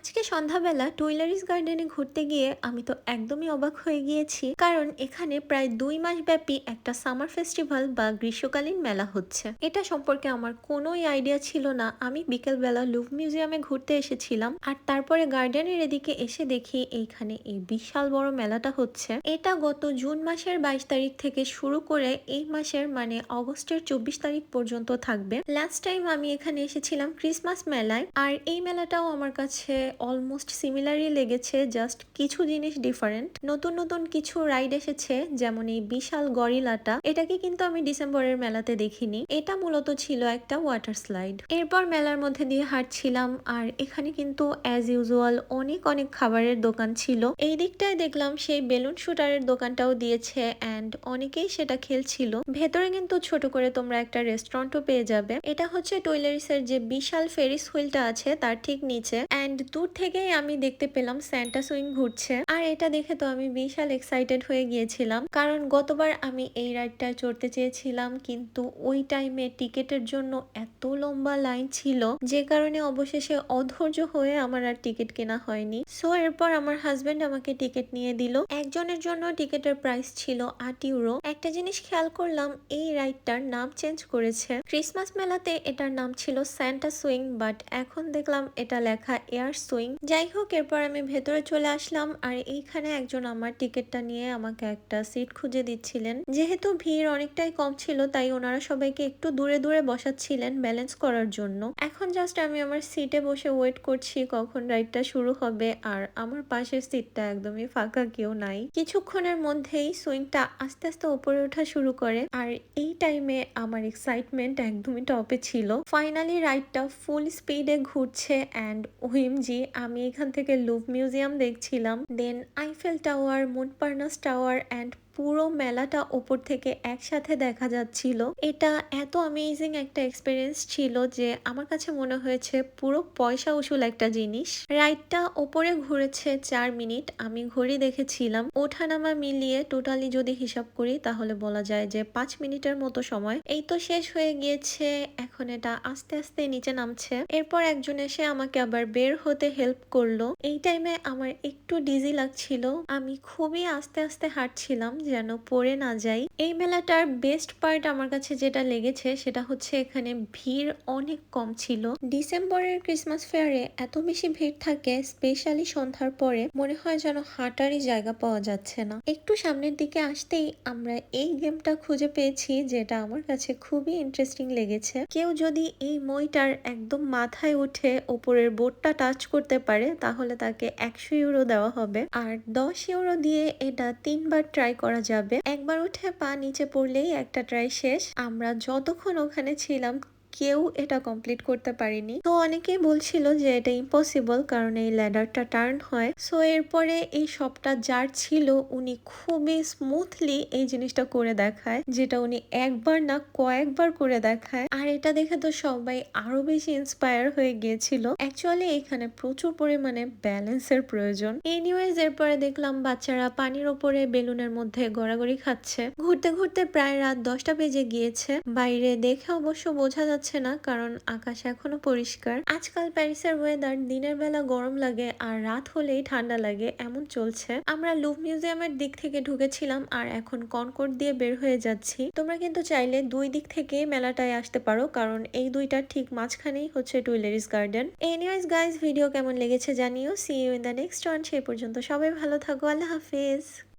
আজকে সন্ধ্যাবেলা টুইলারিস গার্ডেনে ঘুরতে গিয়ে আমি তো একদমই অবাক হয়ে গিয়েছি। কারণ এখানে প্রায় দুই মাস ব্যাপী একটা সামার ফেস্টিভ্যাল বা গ্রীষ্মকালীন মেলা হচ্ছে। এটা সম্পর্কে আমার কোনোই আইডিয়া ছিল না। আমি বিকেলবেলা লুভ মিউজিয়ামে ঘুরতে এসেছিলাম আর তারপরে গার্ডেনের এদিকে এসে দেখি এইখানে এই বিশাল বড় মেলাটা হচ্ছে। এটা গত জুন মাসের বাইশ তারিখ থেকে শুরু করে এই মাসের মানে অগস্টের চব্বিশ তারিখ পর্যন্ত থাকবে। লাস্ট টাইম আমি এখানে এসেছিলাম ক্রিসমাস মেলায় আর এই মেলাটাও আমার কাছে অলমোস্ট সিমিলারই লেগেছে জাস্ট কিছু জিনিস ডিফারেন্ট নতুন নতুন কিছু রাইড এসেছে, যেমন এই বিশাল গরিলাটা। এটাকে কিন্তু আমি ডিসেম্বরের মেলাতে দেখিনি। এটা মূলত ছিল একটা ওয়াটার স্লাইড এরপর মেলার মধ্যে দিয়ে হাঁটছিলাম, আর এখানে কিন্তু অ্যাজ ইউজুয়াল অনেক অনেক খাবারের দোকান ছিল। এই দিকটায় দেখলাম সেই বেলুন শুটারের দোকানটাও দিয়েছে অ্যান্ড অনেকেই সেটা খেলছিল। ভেতরে কিন্তু ছোট করে তোমরা একটা রেস্টুরেন্টও পেয়ে যাবে। এটা হচ্ছে টুইলারিসের যে বিশাল ফেরিস হুইলটা আছে, তার ঠিক নিচে। অ্যান্ড দূর থেকেই আমি দেখতে পেলাম স্যান্টা সুইং ঘুরছে। আর এটা দেখে তো আমি বিশাল এক্সাইটেড হয়ে গিয়েছিলাম। কারণ গতবার আমি এই রাইডটা চড়তে চেয়েছিলাম, কিন্তু ওই টাইমে টিকেটের জন্য এত লম্বা লাইন ছিল, যে কারণে অবশেষে অধৈর্য হয়ে আমার আর টিকিট কেনা হয়নি। সো এরপর আমার হাজবেন্ড আমাকে টিকিট নিয়ে দিল। একজনের জন্য টিকিটের প্রাইস ছিল আট ইউরো একটা জিনিস খেয়াল করলাম, এই রাইডটার নাম চেঞ্জ করেছে। ক্রিসমাস মেলাতে এটার নাম ছিল স্যান্টা সুইং বাট এখন দেখলাম এটা লেখা এয়ার সুইং যাই হোক, এরপর আমি ভেতরে চলে আসলাম আর এইখানে একজন আমার টিকিটটা নিয়ে আমাকে একটা সিট খুঁজে দিচ্ছিলেন। যেহেতু ভিড় অনেকটাই কম ছিল, তাই ওনারা সবাইকে একটু দূরে দূরে বসাচ্ছিলেন ব্যালেন্স করার জন্য। এখন জাস্ট আমি আমার সিটে বসে ওয়েট করছি, কখন রাইডটা শুরু হবে। আর আমার পাশের সিটটা একদমই ফাঁকা, কেউ নাই। কিছুক্ষণের মধ্যেই সুইংটা আস্তে আস্তে ওপরে ওঠা শুরু করে। আর এই টাইমে আমার এক্সাইটমেন্ট একদমই টপে ছিল। ফাইনালি রাইডটা ফুল স্পিডে ঘুরছে অ্যান্ড ওএমজি আমি এখান থেকে লুভ মিউজিয়াম দেখছিলাম। Then Eiffel tower Montparnasse tower and পুরো মেলাটা ওপর থেকে একসাথে দেখা যাচ্ছিল। এটা এত অ্যামেজিং একটা এক্সপিরিয়েন্স ছিল যে আমার কাছে মনে হয়েছে পুরো পয়সা উসুল একটা জিনিস। রাইডটা ওপরে ঘুরেছে চার মিনিট, আমি ঘড়ি দেখেছিলাম। ওঠানামা মিলিয়ে টোটালি যদি হিসাব করি তাহলে বলা যায় যে পাঁচ মিনিটের মতো সময়। এই তো শেষ হয়ে গিয়েছে, এখন এটা আস্তে আস্তে নিচে নামছে। এরপর একজন এসে আমাকে আবার বের হতে হেল্প করল। এই টাইমে আমার একটু ডিজি লাগছিল, আমি খুবই আস্তে আস্তে হাঁটছিলাম। যেন পড়ে না যাই। এই মেলাটার বেস্ট পার্ট আমার কাছে যেটা লেগেছে সেটা হচ্ছে এখানে ভিড় অনেক কম ছিল। ডিসেম্বরের ক্রিসমাস ফেয়ারে এত বেশি ভিড় থাকে স্পেশালি সন্ধ্যার পরে মনে হয় যেন হাঁটারই জায়গা পাওয়া যাচ্ছে না। একটু সামনের দিকে আসতেই আমরা এই গেমটা খুঁজে পেয়েছি, যেটা আমার কাছে খুবই ইন্টারেস্টিং লেগেছে। কেউ যদি এই মইটার একদম মাথায় উঠে ওপরের বোর্ডটা টাচ করতে পারে, তাহলে তাকে একশো ইউরো দেওয়া হবে। আর দশ ইউরো দিয়ে এটা তিনবার ট্রাই করা যাবে। একবার উঠে পা নিচে পড়লেই একটা ট্রাই শেষ। আমরা যতক্ষণ ওখানে ছিলাম কেউ এটা কমপ্লিট করতে পারিনি। তো অনেকেই বলছিল যে এটা ইম্পসিবল কারণ এই ল্যাডারটা টার্ন হয়। সো এরপরে এই সবটা যার ছিল, উনি খুবই স্মুথলি এই জিনিসটা করে দেখায়, যেটা উনি একবার না কয়েকবার করে দেখায়। আর এটা দেখে তো সবাই আরও বেশি ইন্সপায়ার হয়ে গিয়েছিল। অ্যাকচুয়ালি এখানে প্রচুর পরিমাণে ব্যালেন্সের প্রয়োজন। এনিওয়েজ এরপরে দেখলাম বাচ্চারা পানির ওপরে বেলুনের মধ্যে গড়াগড়ি খাচ্ছে। ঘুরতে ঘুরতে প্রায় রাত দশটা বেজে গিয়েছে। বাইরে দেখে অবশ্য বোঝা যাচ্ছে না, কারণ আকাশ এখনও পরিষ্কার। আজকাল প্যারিসের ওয়েদার দিনের বেলা গরম লাগে আর রাত হলেই ঠান্ডা লাগে, এমন চলছে। আমরা লুভ মিউজিয়ামের দিক থেকে ঢুকেছিলাম আর এখন কনকর্ড দিয়ে বের হয়ে যাচ্ছি। তোমরা কিন্তু চাইলে দুই দিক থেকে মেলাটায় আসতে পারো, কারণ এই দুইটার ঠিক মাঝখানেই হচ্ছে Tuileries garden. Anyways guys video কেমন লেগেছে জানিও। See you in the next one সেই পর্যন্ত সবাই ভালো থাকো, আল্লাহ হাফিজ।